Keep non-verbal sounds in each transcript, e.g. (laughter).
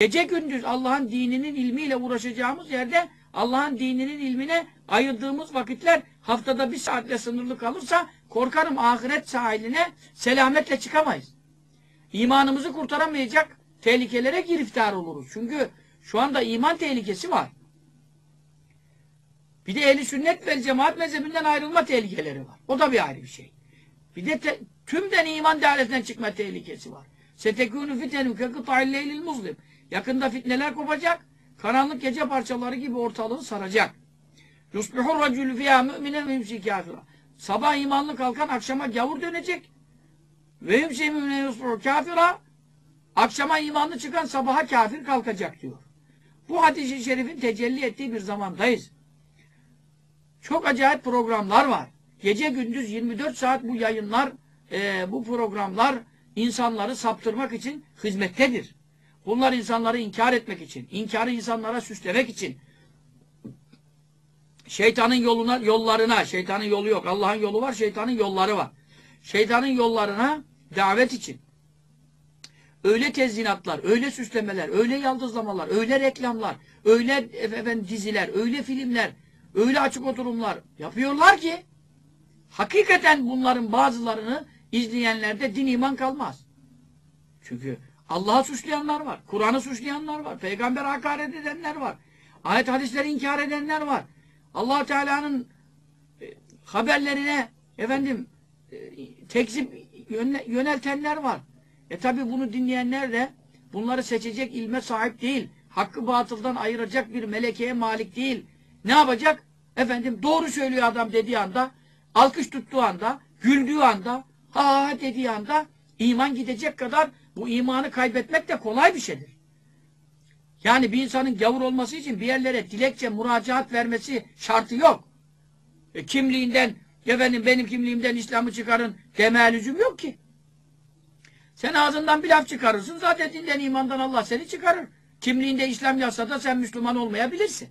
Gece gündüz Allah'ın dininin ilmiyle uğraşacağımız yerde Allah'ın dininin ilmine ayırdığımız vakitler haftada bir saatle sınırlı kalırsa korkarım ahiret sahiline selametle çıkamayız. İmanımızı kurtaramayacak tehlikelere giriftar oluruz. Çünkü şu anda iman tehlikesi var. Bir de ehli sünnet ve cemaat mezhebinden ayrılma tehlikeleri var. O da bir ayrı bir şey. Bir de tümden iman dairesinden çıkma tehlikesi var. Setekûnü fitenü kekıta'il leylil muzlim. Yakında fitneler kopacak. Karanlık gece parçaları gibi ortalığı saracak. Yusbihur racülü fiyâ mü'mine ve yumsi kâfira. Sabah imanlı kalkan akşama gavur dönecek. Ve yumsi mü'mine yusbihur kâfira. Akşama imanlı çıkan sabaha kafir kalkacak diyor. Bu hadis-i şerifin tecelli ettiği bir zamandayız. Çok acayip programlar var. Gece gündüz 24 saat bu yayınlar, e, bu programlar insanları saptırmak için hizmettedir. Bunlar insanları inkar etmek için, inkarı insanlara süslemek için, şeytanın yoluna, yollarına, şeytanın yolu yok, Allah'ın yolu var, şeytanın yolları var. Şeytanın yollarına davet için. Öyle tezyinatlar, öyle süslemeler, öyle yaldızlamalar, öyle reklamlar, öyle efendim, diziler, öyle filmler, öyle açık oturumlar yapıyorlar ki hakikaten bunların bazılarını izleyenlerde din iman kalmaz. Çünkü Allah'ı suçlayanlar var, Kur'an'ı suçlayanlar var, peygamber hakaret edenler var, ayet hadisleri inkar edenler var. allah Teala'nın e, haberlerine efendim e, tekzip yöneltenler var. E tabi bunu dinleyenler de bunları seçecek ilme sahip değil. Hakkı batıldan ayıracak bir melekeye malik değil. Ne yapacak? Efendim doğru söylüyor adam dediği anda, alkış tuttuğu anda, güldüğü anda, ha dediği anda iman gidecek kadar bu imanı kaybetmek de kolay bir şeydir. Yani bir insanın gavur olması için bir yerlere dilekçe, müracaat vermesi şartı yok. E, kimliğinden, efendim benim kimliğimden İslam'ı çıkarın deme lüzum yok ki. Sen ağzından bir laf çıkarırsın, zaten dinden imandan Allah seni çıkarır. Kimliğinde İslam yazsa da sen Müslüman olmayabilirsin.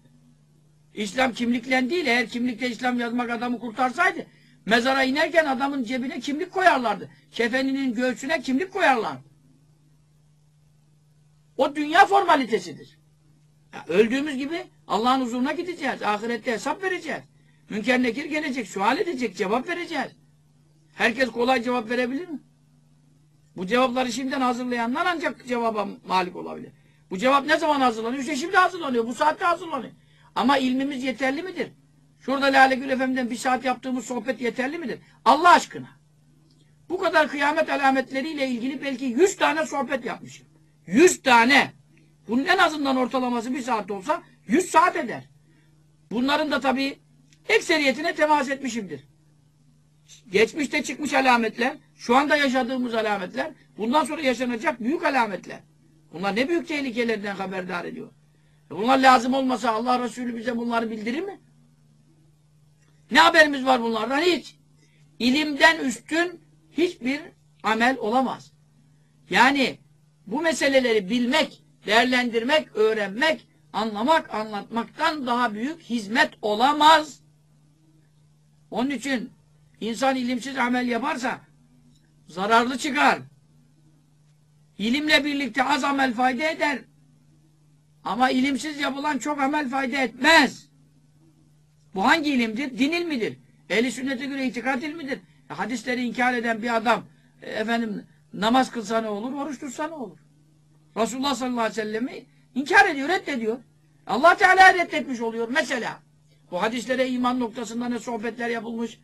İslam kimlikle değil, eğer kimlikte İslam yazmak adamı kurtarsaydı, mezara inerken adamın cebine kimlik koyarlardı. Kefeninin göğsüne kimlik koyarlardı. O dünya formalitesidir. Ya öldüğümüz gibi Allah'ın huzuruna gideceğiz. Ahirette hesap vereceğiz. Münker nekir gelecek, sual edecek, cevap vereceğiz. Herkes kolay cevap verebilir mi? Bu cevapları şimdiden hazırlayanlar ancak cevaba malik olabilir. Bu cevap ne zaman hazırlanıyor? İşte şimdi hazırlanıyor. Bu saatte hazırlanıyor. Ama ilmimiz yeterli midir? Şurada Lale Gül Efendi'den bir saat yaptığımız sohbet yeterli midir? Allah aşkına. Bu kadar kıyamet alametleriyle ilgili belki yüz tane sohbet yapmışım. Yüz tane. Bunun en azından ortalaması bir saat olsa yüz saat eder. Bunların da tabii ekseriyetine temas etmişimdir. Geçmişte çıkmış alametler, şu anda yaşadığımız alametler, bundan sonra yaşanacak büyük alametler. Bunlar ne büyük tehlikelerden haberdar ediyor. E bunlar lazım olmasa Allah Resulü bize bunları bildirir mi? Ne haberimiz var bunlardan? Hiç. İlimden üstün hiçbir amel olamaz. Yani bu meseleleri bilmek, değerlendirmek, öğrenmek, anlamak, anlatmaktan daha büyük hizmet olamaz. Onun için insan ilimsiz amel yaparsa zararlı çıkar. İlimle birlikte az amel fayda eder. Ama ilimsiz yapılan çok amel fayda etmez. Bu hangi ilimdir? Din ilmidir. Ehli sünnete göre itikat ilmidir. E, hadisleri inkar eden bir adam e, efendim namaz kılsa ne olur, oruç tutsa ne olur? Resulullah sallallahu aleyhi ve sellem'i inkar ediyor, reddediyor. Allah Teala reddetmiş oluyor mesela. Bu hadislere iman noktasında ne sohbetler yapılmış.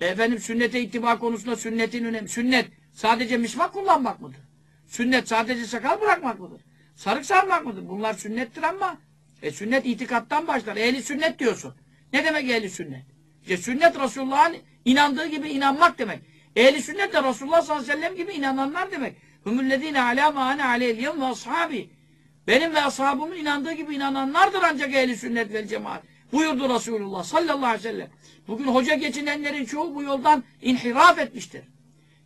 E, efendim sünnete ittiba konusunda sünnetin önemi. Sünnet sadece misvak kullanmak mıdır? Sünnet sadece sakal bırakmak mıdır? Sarık sarmak mıdır? Bunlar sünnettir ama e, sünnet itikattan başlar. Ehli sünnet diyorsun. Ne demek ehli sünnet? İşte sünnet Resulullah'ın inandığı gibi inanmak demek. Ehli sünnet de Resulullah sallallahu aleyhi ve sellem gibi inananlar demek. Hümüllezine alâ mâ ane aleyhiyem ve ashabi. Benim ve ashabımın inandığı gibi inananlardır ancak ehli sünnet vel cemaat. Buyurdu Resulullah sallallahu aleyhi ve sellem. Bugün hoca geçinenlerin çoğu bu yoldan inhiraf etmiştir.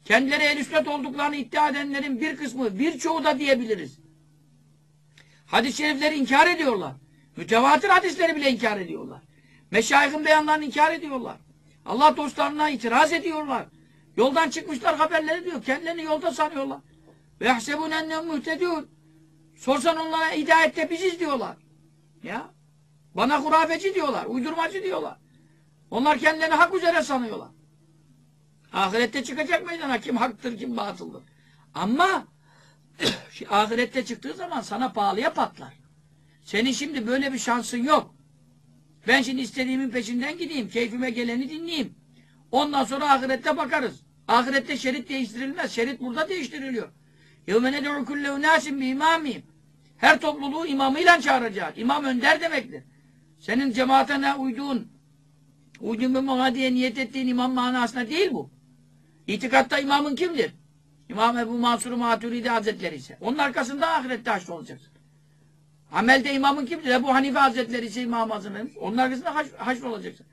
Kendileri ehl sünnet olduklarını iddia edenlerin bir kısmı, birçoğu da diyebiliriz. Hadis-i şerifleri inkar ediyorlar. Mütevatir hadisleri bile inkar ediyorlar. Meşayihin beyanlarını inkar ediyorlar. Allah dostlarına itiraz ediyorlar. Yoldan çıkmışlar haberleri diyor. Kendilerini yolda sanıyorlar. Ve yahsebun ennem muhtedûn. Sorsan onlara hidayette biziz diyorlar. Ya. Bana hurafeci diyorlar, uydurmacı diyorlar. Onlar kendilerini hak üzere sanıyorlar. Ahirette çıkacak meydana kim haktır, kim batıldır. Ama (clears throat) ahirette çıktığı zaman sana pahalıya patlar. Senin şimdi böyle bir şansın yok. Ben şimdi istediğimin peşinden gideyim, keyfime geleni dinleyeyim. Ondan sonra ahirette bakarız. Ahirette şerit değiştirilmez. Şerit burada değiştiriliyor. يَوْمَ نَدْعُ كُلَّ اُنَاسٍ بِاِمَامِهِمْ Her topluluğu imamıyla çağıracak. İmam önder demektir. Senin cemaatine uyduğun, uyduğun bir muhadiye niyet ettiğin imam manasına değil bu. İtikatta imamın kimdir? İmam Ebu Mansur Maturidi Hazretleri ise. Onun arkasında ahirette haşr olacaksın. Amelde imamın kimdir? Ebu Hanife Hazretleri ise İmam Azam Onun arkasında haşr, haşr olacaksın.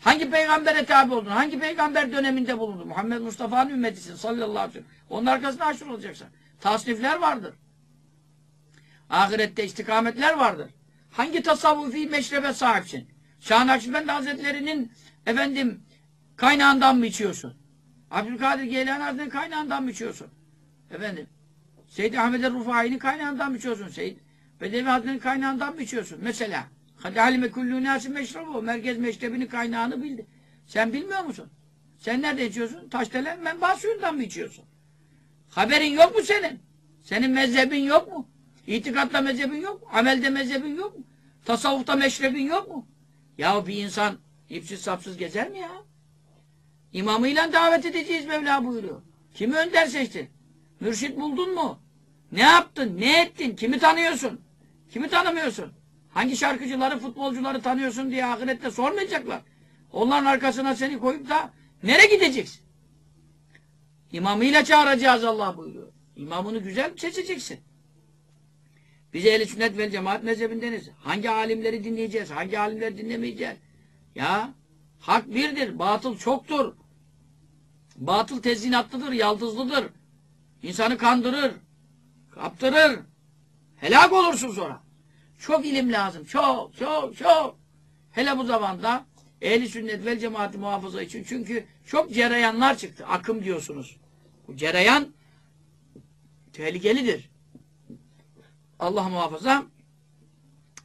Hangi peygambere tabi oldun? Hangi peygamber döneminde bulundun? Muhammed Mustafa'nın ümmetisin sallallahu aleyhi ve sellem. Onun arkasında haşr olacaksın. Tasnifler vardır. Ahirette istikametler vardır. Hangi tasavvufi meşrebe sahipsin? Şah Nakşibendi Hazretleri'nin efendim kaynağından mı içiyorsun? Abdülkadir Geylani Hazretleri'nin kaynağından mı içiyorsun? Efendim Seyyid Ahmed el-Rufai'nin kaynağından mı içiyorsun? Seyyid Bedevi Hazretleri'nin kaynağından mı içiyorsun? Mesela Hadi halime kullû nâsi meşrabu. Merkez meşrebinin kaynağını bildi. Sen bilmiyor musun? Sen nerede içiyorsun? Taşdelen menba suyundan mı içiyorsun? Haberin yok mu senin? Senin mezhebin yok mu? İtikatta mezhebin yok mu? Amelde mezhebin yok mu? Tasavvufta meşrebin yok mu? Ya bir insan ipsiz sapsız gezer mi ya? İmamıyla davet edeceğiz Mevla buyuruyor. Kimi önder seçtin? Mürşit buldun mu? Ne yaptın? Ne ettin? Kimi tanıyorsun? Kimi tanımıyorsun? Hangi şarkıcıları, futbolcuları tanıyorsun diye ahirette sormayacaklar. Onların arkasına seni koyup da nereye gideceksin? İmamıyla çağıracağız Allah buyuruyor. İmamını güzel seçeceksin. Biz ehl sünnet ve cemaat mezhebindeniz. Hangi alimleri dinleyeceğiz? Hangi alimleri dinlemeyeceğiz? Ya hak birdir, batıl çoktur. Batıl tezinatlıdır, yaldızlıdır. İnsanı kandırır, kaptırır. Helak olursun sonra. Çok ilim lazım. Çok, çok, çok. Hele bu zamanda ehli sünnet vel cemaati muhafaza için. Çünkü çok cereyanlar çıktı. Akım diyorsunuz. Bu cereyan tehlikelidir. Allah muhafaza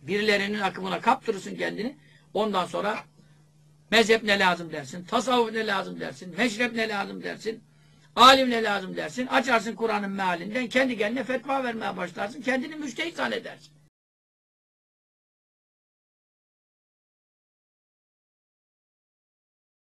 birilerinin akımına kaptırırsın kendini. Ondan sonra mezhep ne lazım dersin, tasavvuf ne lazım dersin, meşrep ne lazım dersin, alim ne lazım dersin, açarsın Kur'an'ın mealinden kendi kendine fetva vermeye başlarsın, kendini müştehit zannedersin.